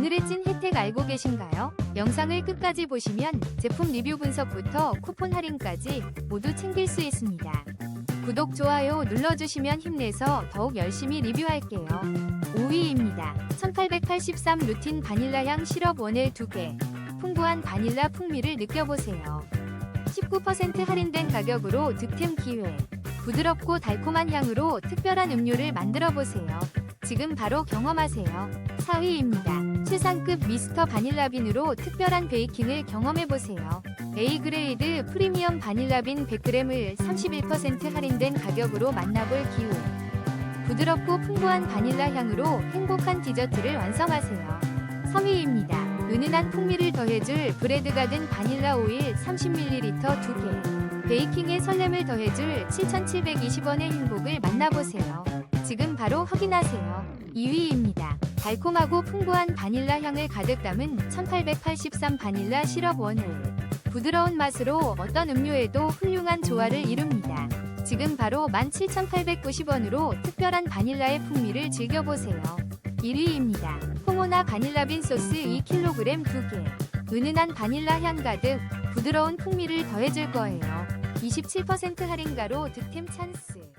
오늘의 찐 혜택 알고 계신가요? 영상을 끝까지 보시면 제품 리뷰 분석부터 쿠폰 할인까지 모두 챙길 수 있습니다. 구독, 좋아요 눌러주시면 힘내서 더욱 열심히 리뷰할게요. 5위입니다. 1883 루틴 바닐라 향 시럽 원액 2개. 풍부한 바닐라 풍미를 느껴보세요. 19% 할인된 가격으로 득템 기회. 부드럽고 달콤한 향으로 특별한 음료를 만들어 보세요. 지금 바로 경험하세요. 4위입니다. 최상급 미스터 바닐라빈으로 특별한 베이킹을 경험해 보세요. A 그레이드 프리미엄 바닐라빈 100g을 31% 할인된 가격으로 만나볼 기회. 부드럽고 풍부한 바닐라 향으로 행복한 디저트를 완성하세요. 3위입니다. 은은한 풍미를 더해줄 브레드 가든 바닐라 오일 30ml 2개. 베이킹의 설렘을 더해줄 7,720원의 행복을 만나보세요. 지금 바로 확인하세요. 2위입니다. 달콤하고 풍부한 바닐라 향을 가득 담은 1883 바닐라 시럽 원을 부드러운 맛으로 어떤 음료에도 훌륭한 조화를 이룹니다. 지금 바로 17,890원으로 특별한 바닐라의 풍미를 즐겨보세요. 1위입니다. 포모나 바닐라빈 소스 2kg 2개. 은은한 바닐라 향 가득 부드러운 풍미를 더해줄 거예요. 27% 할인가로 득템 찬스.